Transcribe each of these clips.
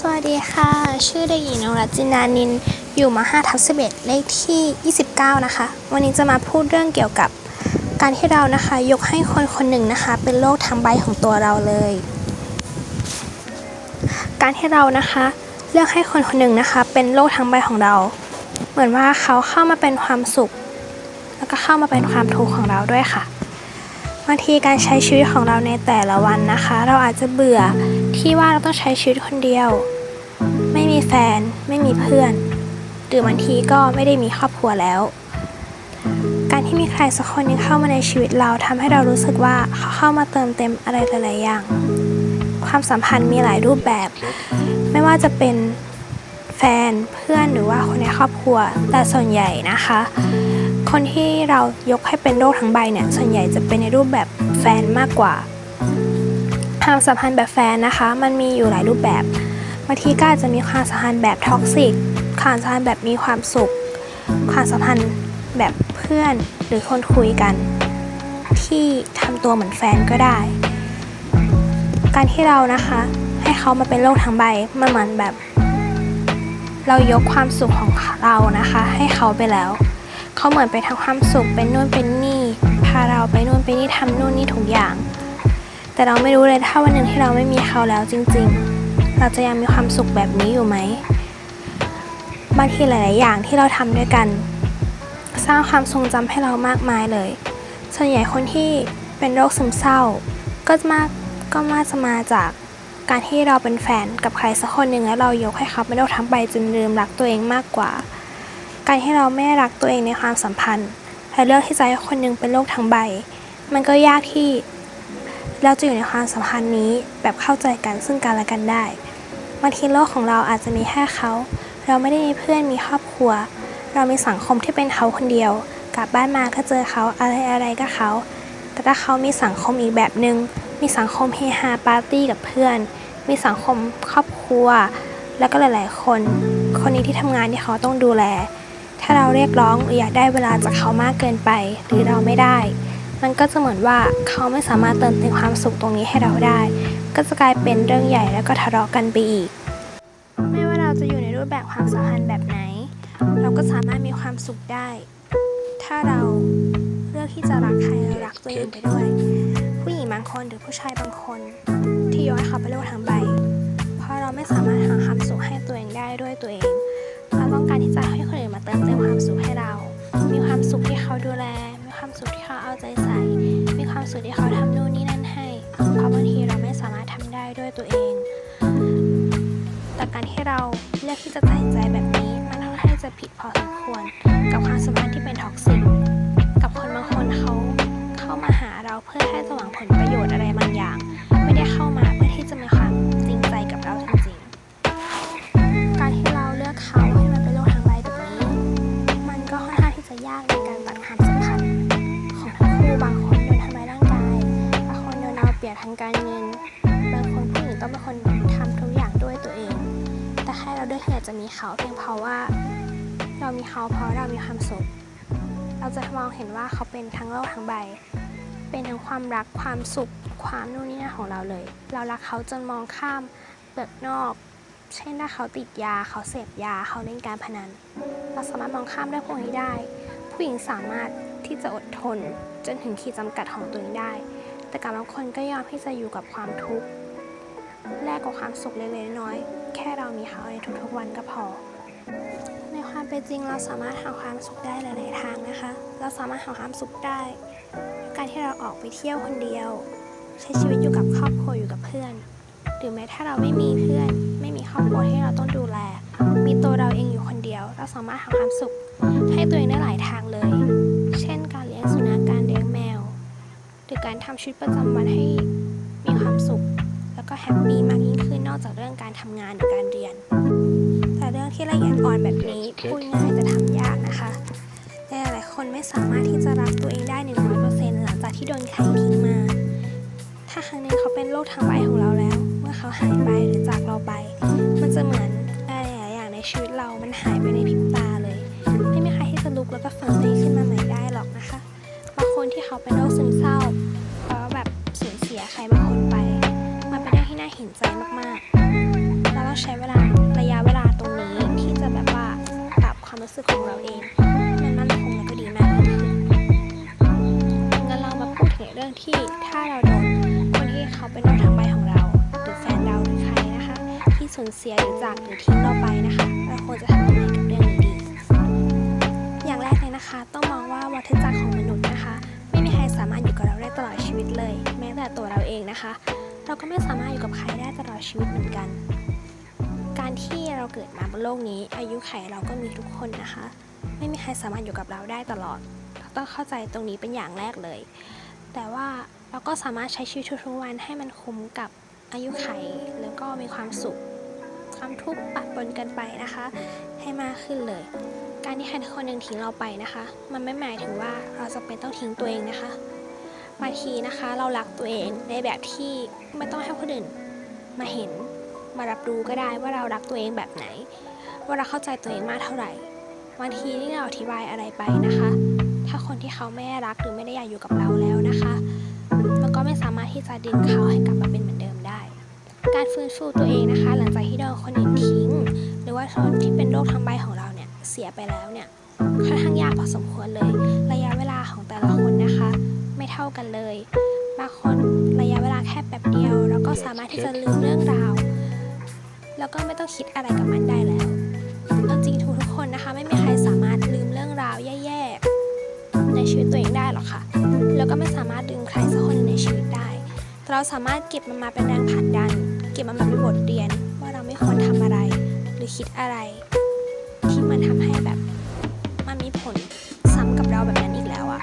สวัสดีค่ะ ชื่อเด็กหญิงนรัจินานิน อยู่ม5ทับ11เลขที่ 29 นะคะ วันนี้จะมาพูดเรื่องเกี่ยวกับ การที่เรานะคะ ยกให้คนคนหนึ่งนะคะ เป็นโลกทั้งใบของตัวเราเลย การที่เรานะคะ เลือกให้คนคนหนึ่งนะคะ เป็นโลกทั้งใบของเรา เหมือนว่าเขาเข้ามาเป็นความสุข แล้วก็เข้ามาเป็นความทุกข์ของเราด้วยค่ะบางทีการใช้ชีวิตของเราในแต่ละวันนะคะ เราอาจจะเบื่อ ที่ว่าเราต้องใช้ชีวิตคนเดียว ไม่มีแฟน ไม่มีเพื่อน หรือบางทีก็ไม่ได้มีครอบครัวแล้ว การที่มีใครสักคนหนึงเข้ามาในชีวิตเราทำให้เรารู้สึกว่าเขาเข้ามาเติมเต็มอะไรหลายๆอย่าง ความสัมพันธ์มีหลายรูปแบบ ไม่ว่าจะเป็นแฟนเพื่อนหรือว่าคนในครอบครัว แต่ส่วนใหญ่นะคะ คนที่เรายกให้เป็นโลกทั้งใบเนี่ยส่วนใหญ่จะเป็นในรูปแบบแฟนมากกว่า ความสัมพันธ์แบบแฟนนะคะ มันมีอยู่หลายรูปแบบบางทีก็อาจจะมีความสัมพันธ์แบบท็อกซิกความสัมพันธ์แบบมีความสุข ความสัมพันธ์แบบเพื่อนหรือคนคุยกัน ที่ทำตัวเหมือนแฟนก็ได้ การที่เรานะคะให้เขามาเป็นโลกทั้งใบมันเหมือนแบบ เรายกความสุขของเรานะคะ ให้เขาไปแล้ว เขาเหมือนไปทำความสุขเป็นนู่นเป็นนี่ พาเราไปนู่นไปนี่ทำนู่นนี่ทุกอย่าง แต่เราไม่รู้เลยถ้าวันหนึ่งที่เราไม่มีเขาแล้วจริง ๆ เราจะยังมีความสุขแบบนี้อยู่ไหมบางทีหลาย ๆ อย่างที่เราทำด้วยกัน สร้างความทรงจำให้เรามากมายเลย ส่วนใหญ่คนที่เป็นโรคซึมเศร้า ก็มากก็มาจะมาจากการที่เราเป็นแฟนกับใครสักคนหนึ่งแล้วเรายกให้เขาเป็นโรคทั้งใบจนลืมรักตัวเองมากกว่า การที่เราไม่รักตัวเองในความสัมพันธ์และเลือกที่จะให้คนหนึงเป็นโรคทั้งใบ มันก็ยากที่ เราจะอยู่ในความสัมพันธ์นี้แบบเข้าใจกันซึ่งกันและกันได้บางทีโลกของเราอาจจะมีแค่เขา เราไม่ได้มีเพื่อนมีครอบครัว เรามีสังคมที่เป็นเขาคนเดียว กลับบ้านมาก็เจอเขาอะไรอะไรก็เขา แต่ถ้าเขามีสังคมอีกแบบหนึง่งมีสังคมเฮฮาปาร์ตี้กับเพื่อน มีสังคมครอบครัว แล้วก็หลาย ๆ คน คนนี้ที่ทำงานที่เขาต้องดูแล ถ้าเราเรียกร้องหรืออยากได้เวลาจากเขามากเกินไป หรือเราไม่ได้ มันก็จะเหมือนว่าเขาไม่สามารถเติมเต็มความสุขตรงนี้ให้เราได้ ก็จะกลายเป็นเรื่องใหญ่แล้วก็ทะเลาะกันไปอีก ไม่ว่าเราจะอยู่ในรูปแบบความสัมพันธ์แบบไหน เราก็สามารถมีความสุขได้ ถ้าเราเลือกที่จะรักใครและรักตัวเองไปด้วย ผู้หญิงบางคนหรือผู้ชายบางคน ที่ยกให้เขาเป็นโลกทั้งใบ เพราะเราไม่สามารถหาความสุขให้ตัวเองได้ด้วยตัวเอง เราต้องการที่จะให้คนอื่นมาเติมเต็มความสุขให้เรา มีความสุขที่เขาดูแล สุขที่เขาเอาใจใส่ มีความสุขที่เขาทำนู่นนี่นั่นให้เพราะบางทีเราไม่สามารถทำได้ด้วยตัวเอง แต่การที่เราเลือกที่จะตัดใจแบบนี้ มันค่อนข้างจะผิดพอสมควร กับความสัมพันธ์ที่เป็นท็อกซิกกับคนบางคนเขาเข้ามาหาเราเพื่อให้จะหวังผลประโยชน์อะไรบางอย่าง ไม่ได้เข้ามา เขาเพียงเพราะว่า เรามีเขาเพราะเรามีความสุข เราจะมองเห็นว่าเขาเป็นทั้งโลกทั้งใบ เป็นทั้งความรักความสุข ความนู่นนี่นั่นของเราเลย เรารักเขาจนมองข้ามเปลือกนอก เช่นถ้าเขาติดยาเขาเสพยาเขาเล่นการพนัน เราสามารถมองข้ามเรื่องพวกนี้ได้ ผู้หญิงสามารถที่จะอดทนจนถึงขีดจำกัดของตัวเองได้ แต่กับบางคนก็ยอมที่จะอยู่กับความทุกข์ แลกกับความสุขเล็กๆน้อยๆแค่เรามีเขาในทุกๆวันก็พอ ในความเป็นจริงเราสามารถหาความสุขได้หลายๆทางนะคะ เราสามารถหาความสุขได้ การที่เราออกไปเที่ยวคนเดียว ใช้ชีวิตอยู่กับครอบครัวอยู่กับเพื่อน หรือแม้ถ้าเราไม่มีเพื่อน ไม่มีครอบครัวที่เราต้องดูแล มีตัวเราเองอยู่คนเดียว เราสามารถหาความสุขให้ตัวเองได้หลายทางเลย เช่น การเลี้ยงสุนัขการเลี้ยงแมว หรือการทำชีวิตประจำวันให้มีความสุข แล้วก็แฮปปี้มากยิ่งขึ้นนอกจากเรื่องการทำงานหรือการเรียน แต่เรื่องที่ละเอียดอ่อนแบบนี้พูดง่ายแต่ทำยากนะคะแต่หลายๆคนไม่สามารถที่จะรักตัวเองได้หนึ่งร้อยเปอร์เซ็นต์หลังจากที่โดนใครทิ้งมา ถ้าครั้งหนึงเขาเป็นโรคทางใบของเราแล้ว เมื่อเขาหายไปหรือจากเราไป มันจะเหมือนอะไรหลายๆอย่างในชีวิตเรามันหายไปในพริบตาเลย ไม่มีใครที่จะลุกแล้วก็ฟื้นตัวเองขึ้นมาใหม่ได้หรอกนะคะบางคนที่เขาเป็นโรค สึกของเราเองให้มันมั่นคงแล้วก็ดีมากงั้นเรามาพูดถึงเรื่องที่ถ้าเราโดนคนที่เขาเป็นโรคทางใบของเราหรือแฟนเราหรือใครนะคะ ที่สูญเสียหรือจากหรือทิ้งเราไปนะคะ เราควรจะทำยังไงกับเรื่องนี้ดี อย่างแรกเลยนะคะ ต้องมองว่าวัฏจักรของมนุษย์นะคะ ไม่มีใครสามารถอยู่กับเราได้ตลอดชีวิตเลย แม้แต่ตัวเราเองนะคะ เราก็ไม่สามารถอยู่กับใครได้ตลอดชีวิตเหมือนกัน การที่เราเกิดมาบนโลกนี้ อายุไขเราก็มีทุกคนนะคะ ไม่มีใครสามารถอยู่กับเราได้ตลอดเราต้องเข้าใจตรงนี้เป็นอย่างแรกเลย แต่ว่าเราก็สามารถใช้ชีวิตทุกๆวันให้มันคุ้มกับอายุไขแล้วก็มีความสุข ความทุกข์ปะปนกันไปนะคะ ให้มากขึ้นเลย การที่ใครคนหนึ่งทิ้งเราไปนะคะ มันไม่หมายถึงว่าเราจะเป็นต้องทิ้งตัวเองนะคะบางทีนะคะเรารักตัวเองในแบบที่ไม่ต้องให้คนอื่นมาเห็น มารับรู้ก็ได้ว่าเรารักตัวเองแบบไหน ว่าเราเข้าใจตัวเองมากเท่าไหร่บางทีที่เราอธิบายอะไรไปนะคะ ถ้าคนที่เขาไม่ได้รักหรือไม่ได้อยากอยู่กับเราแล้วนะคะมันก็ไม่สามารถที่จะดึงเขาให้กลับมาเป็นเหมือนเดิมได้ การฟื้นฟูตัวเองนะคะ หลังจากที่โดนคนอื่นทิ้ง หรือว่าคนที่เป็นโรคทางใบของเราเนี่ยเสียไปแล้วเนี่ยค่อนข้างยากพอสมควรเลย ระยะเวลาของแต่ละคนนะคะ ไม่เท่ากันเลย บางคนระยะเวลาแค่แป๊บเดียวเราก็สามารถที่จะลืมเรื่องราว แล้วก็ไม่ต้องคิดอะไรกับมันได้แล้วเอาจริงทุกทุกคนนะคะไม่มีใครสามารถลืมเรื่องราวแย่ๆ ในชีวิตตัวเองได้หรอกค่ะ แล้วก็ไม่สามารถดึงใครสักคนในชีวิตได้แต่เราสามารถเก็บมันมาเป็นแรงผลักดัน เก็บมันมาเป็นบทเรียน ว่าเราไม่ควรทำอะไร หรือคิดอะไร ที่มันทำให้แบบมันมีผลซ้ำกับเราแบบนั้นอีกแล้วอะ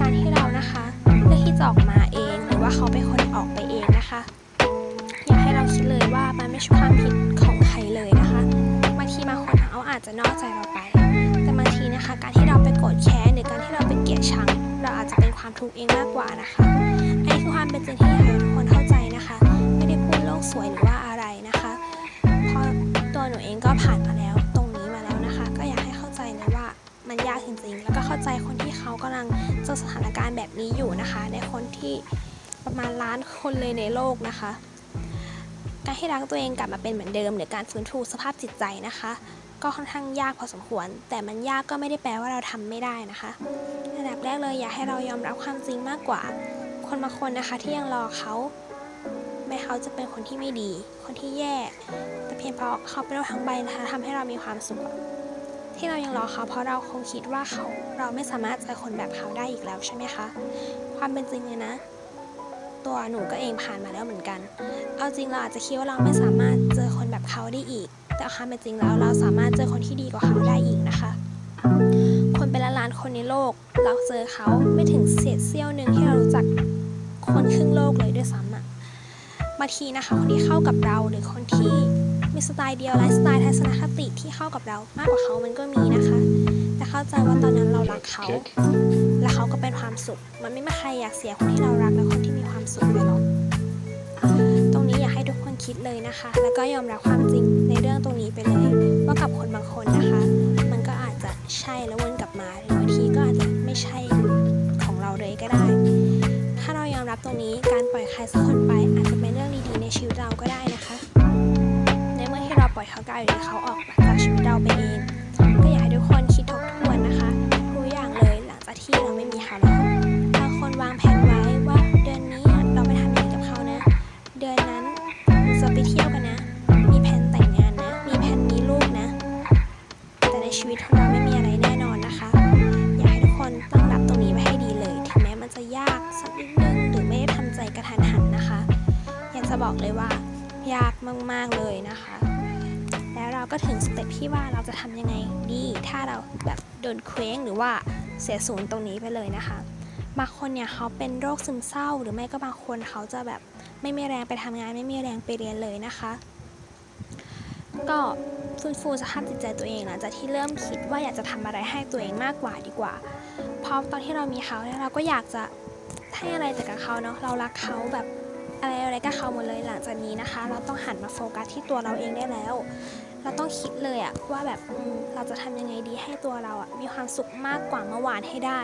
การที่เรานะคะเลือกที่จะออกมาเองหรือว่าเขาเป็นคนออกไปเอง ไม่ใช่ความผิดของใครเลยนะคะบางทีบางคนเขาอาจจะนอกใจเราไป แต่บางทีนะคะ การที่เราไปโกรธแค้นหรือการที่เราไปเกลียดชัง เราอาจจะเป็นความทุกข์เองมากกว่านะคะอันนี้คือความเป็นจริงที่อยากให้ทุกคนเข้าใจนะคะ ไม่ได้พูดโลกสวยหรือว่าอะไรนะคะเพราะตัวหนูเองก็ผ่านมาแล้ว ตรงนี้มาแล้วนะคะ ก็อยากให้เข้าใจเลยว่ามันยากจริงๆ แล้วก็เข้าใจคนที่เขากำลังเจอสถานการณ์แบบนี้อยู่นะคะ ในคนที่ประมาณล้านคนเลยในโลกนะคะ การให้รักตัวเองกลับมาเป็นเหมือนเดิม หรือการฟื้นฟูสภาพจิตใจนะคะ ก็ค่อนข้างยากพอสมควร แต่มันยากก็ไม่ได้แปลว่าเราทำไม่ได้นะคะอันดับแรกเลยอยากให้เรายอมรับความจริงมากกว่า คนบางคนนะคะที่ยังรอเขาแม้เขาจะเป็นคนที่ไม่ดี คนที่แย่ แต่เพียงเพราะเขาเป็นโรคทั้งใบนะคะทำให้เรามีความสุขที่เรายังรอเขาเพราะเราคงคิดว่าเขาเราไม่สามารถเจอคนแบบเขาได้อีกแล้วใช่ไหมคะ ความเป็นจริงเลยนะ ตัวหนูก็เองผ่านมาแล้วเหมือนกัน เอาจริงเราอาจจะคิดว่าเราไม่สามารถเจอคนแบบเขาได้อีก แต่ความเป็นจริงแล้วเราสามารถเจอคนที่ดีกว่าเขาได้อีกนะคะ คนเป็นล้านล้านๆคนในโลก เราเจอเขาไม่ถึงเศษเสี้ยวหนึ่งที่เรารู้จักคนครึ่งโลกเลยด้วยซ้ำอะบางทีนะคะคนที่เข้ากับเราหรือคนที่มีสไตล์เดียวไลฟ์สไตล์ทัศนคติที่เข้ากับเรามากกว่าเขามันก็มีนะคะ แต่เข้าใจว่าตอนนั้นเรารักเขา และเขาก็เป็นความสุข มันไม่มีใครอยากเสียคนที่เรารักและคนที่มี ความสุขเลยหรอกตรงนี้อยากให้ทุกคนคิดเลยนะคะ แล้วก็ยอมรับความจริงในเรื่องตรงนี้ไปเลย ว่ากับคนบางคนนะคะ มันก็อาจจะใช่แล้ววนกลับมาหรือบางทีก็อาจจะไม่ใช่ของเราเลยก็ได้ ถ้าเรายอมรับตรงนี้การปล่อยใครสักคนไป อาจจะเป็นเรื่องดีๆในชีวิตเราก็ได้นะคะ ในเมื่อที่เราปล่อยเขากายหรือเขาออกจากชีวิตเราไปเองากเลยนะคะ แล้วเราก็ถึงสเต็ปที่ว่าเราจะทำยังไงดี ถ้าเราแบบโดนเคว้งหรือว่าเสียศูนย์ตรงนี้ไปเลยนะคะบางคนเนี่ยเขาเป็นโรคซึมเศร้า หรือไม่ก็บางคนเขาจะแบบไม่มีแรงไปทำงาน ไม่มีแรงไปเรียนเลยนะคะ ก็ฟื้นฟูสภาพจิตใจตัวเองหลังจากที่เริ่มคิดว่าอยากจะทำอะไรให้ตัวเองมากกว่าดีกว่า เพราะตอนที่เรามีเขาเนี่ยเราก็อยากจะให้อะไรแต่กับเขาเนาะเรารักเขาแบบ อะไรอะไรกับเขาหมดเลยหลังจากนี้นะคะ เราต้องหันมาโฟกัสที่ตัวเราเองได้แล้ว เราต้องคิดเลยอะว่าแบบเราจะทำยังไงดีให้ตัวเราอะมีความสุขมากกว่าเมื่อวานให้ได้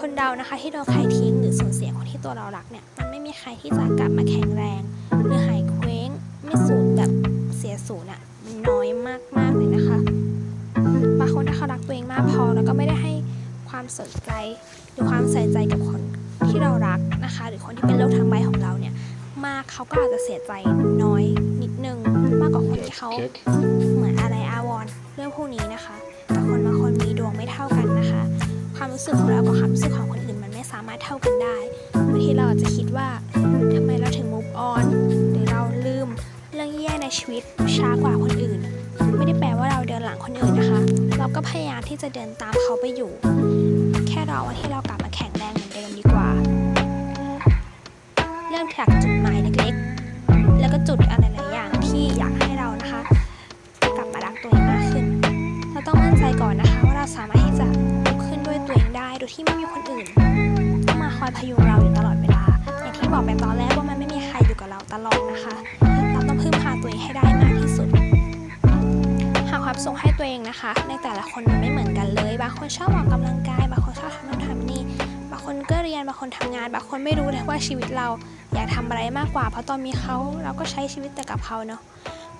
คนเรานะคะที่โดนใครทิ้งหรือสูญเสียคนที่ตัวเรารักเนี่ยมันไม่มีใครที่จะกลับมาแข็งแรง หรือหายเคว้งไม่สูญแบบเสียศูนย์อะมันน้อยมากๆเลยนะคะบางคนที่เขารักตัวเองมากพอแล้วก็ไม่ได้ให้ความสนใจหรือความใส่ใจกับคน ที่เรารักนะคะ หรือคนที่เป็นโรคทางใบของเราเนี่ย มากเขาก็อาจจะเสียใจน้อยนิดนึง มากกว่าคนที่เขา Kick. เหมือนอะไรอาวรณ์เรื่องพวกนี้นะคะ แต่คนบางคนมีดวงไม่เท่ากันนะคะ ความรู้สึกของเรากับความรู้สึกของคนอื่นมันไม่สามารถเท่ากันได้บางทีเราอาจจะคิดว่าทำไมเราถึง move on หรือเราลืมเรื่องแย่ในชีวิตช้ากว่าคนอื่น ไม่ได้แปลว่าเราเดินหลังคนอื่นนะคะ เราก็พยายามที่จะเดินตามเขาไปอยู่ แค่รอวันที่เรากลับ ริ่มจากจุดหมายเล็กๆ แล้วก็จุดอะไรหลายอย่างที่อยากให้เรานะคะ กลับมารักตัวเองมากขึ้น เราต้องมั่นใจก่อนนะคะ ว่าเราสามารถที่จะลุกขึ้นด้วยตัวเองได้โดยที่ไม่มีคนอื่นต้องมาคอยพยุงเราอยู่ตลอดเวลา อย่างที่บอกไปตอนแรกว่ามันไม่มีใครอยู่กับเราตลอดนะคะ เราต้องพึ่งพาตัวเองให้ได้มากที่สุด หาความสุขให้ตัวเองนะคะ ในแต่ละคนมันไม่เหมือนกันเลย บางคนชอบออกกำลังกาย บางคนชอบทำนู่นทำนี่ คนก็เรียนบางคนทำงาน บางคนไม่รู้เลยว่าชีวิตเราอยากทำอะไรมากกว่า เพราะตอนมีเขาเราก็ใช้ชีวิตแต่กับเขาเนาะ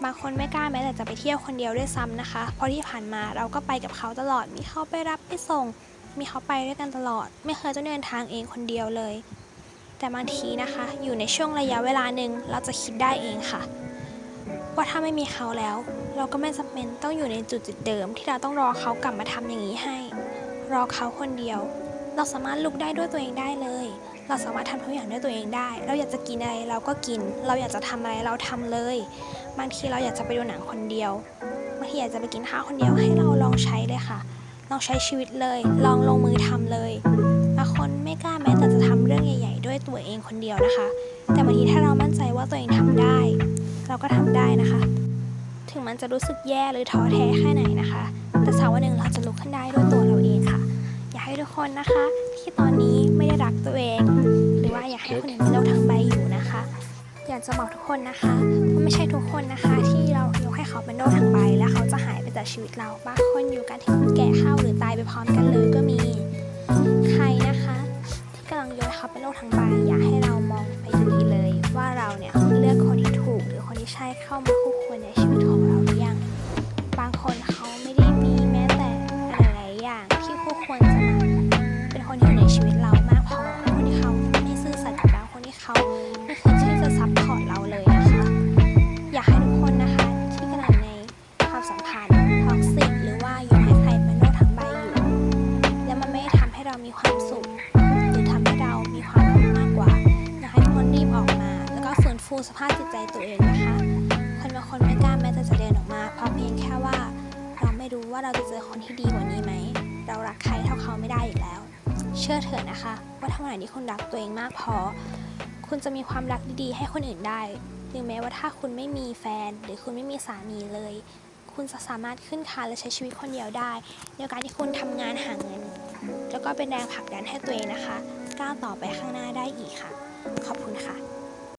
บางคนไม่กล้าแม้แต่จะไปเที่ยวคนเดียวด้วยซ้ำนะคะ เพราะที่ผ่านมาเราก็ไปกับเขาตลอด มีเขาไปรับไปส่ง มีเขาไปด้วยกันตลอด ไม่เคยต้องเดินทางเองคนเดียวเลย แต่บางทีนะคะ อยู่ในช่วงระยะเวลาหนึ่งเราจะคิดได้เองค่ะ ว่าถ้าไม่มีเขาแล้ว เราก็ไม่จำเป็นต้องอยู่ในจุดจุดเดิม ที่เราต้องรอเขากลับมาทำอย่างนี้ให้ รอเขาคนเดียว เราสามารถลุกได้ด้วยตัวเองได้เลย เราสามารถทำทุกอย่างด้วยตัวเองได้ เราอยากจะกินอะไรเราก็กิน เราอยากจะทำอะไรเราทำเลย บางทีเราอยากจะไปดูหนังคนเดียวบางทีอยากจะไปกินข้าวคนเดียวให้เราลองใช้เลยค่ะ ลองใช้ชีวิตเลย ลองลงมือทำเลยบางคนไม่กล้าแม้แต่จะทำเรื่องใหญ่ ๆ ด้วยตัวเองคนเดียวนะคะ แต่บางทีถ้าเรามั่นใจว่าตัวเองทำได้ เราก็ทำได้นะคะ ถึงมันจะรู้สึกแย่หรือท้อแท้แค่ไหนนะคะ แต่สักวันหนึ่งเราจะลุกขึ้นได้ด้วยตัวเราเองค่ะากให้ทุกคนนะคะ ที่ตอนนี้ไม่ได้รักตัวเอง หรือว่าอยากให้คนอื่นมีโรคทางใบอยู่นะคะ อยากจะบอกทุกคนนะคะว่าไม่ใช่ทุกคนนะคะ ที่เรายกให้เขาเป็นโรคทางใบ แล้วเขาจะหายไปจากชีวิตเราบางคนอยู่กันถึงแก่เข้าหรือตายไปพร้อมกันเลยก็มีใครนะคะ ที่กำลังยกให้เขาเป็นโรคทางใบ อยากให้เรามองไปดีๆเลย ว่าเราเนี่ยเลือกคนที่ถูกหรือคนที่ใช่เข้ามาคู่ควรในชีวิต ว่าเราจะเจอคนที่ดีกว่านี้ไหม เรารักใครเท่าเขาไม่ได้อีกแล้ว เชื่อเถอะนะคะ ว่าถ้าวันไหนที่คุณรักตัวเองมากพอ คุณจะมีความรักดีๆ ให้คนอื่นได้หรือแม้ว่าถ้าคุณไม่มีแฟน หรือคุณไม่มีสามีเลย คุณจะสามารถขึ้นคานและใช้ชีวิตคนเดียวได้ในการที่คุณทำงานหาเงิน แล้วก็เป็นแรงผลักดันให้ตัวเองนะคะ ก้าวต่อไปข้างหน้าได้อีกค่ะ ขอบคุณค่ะ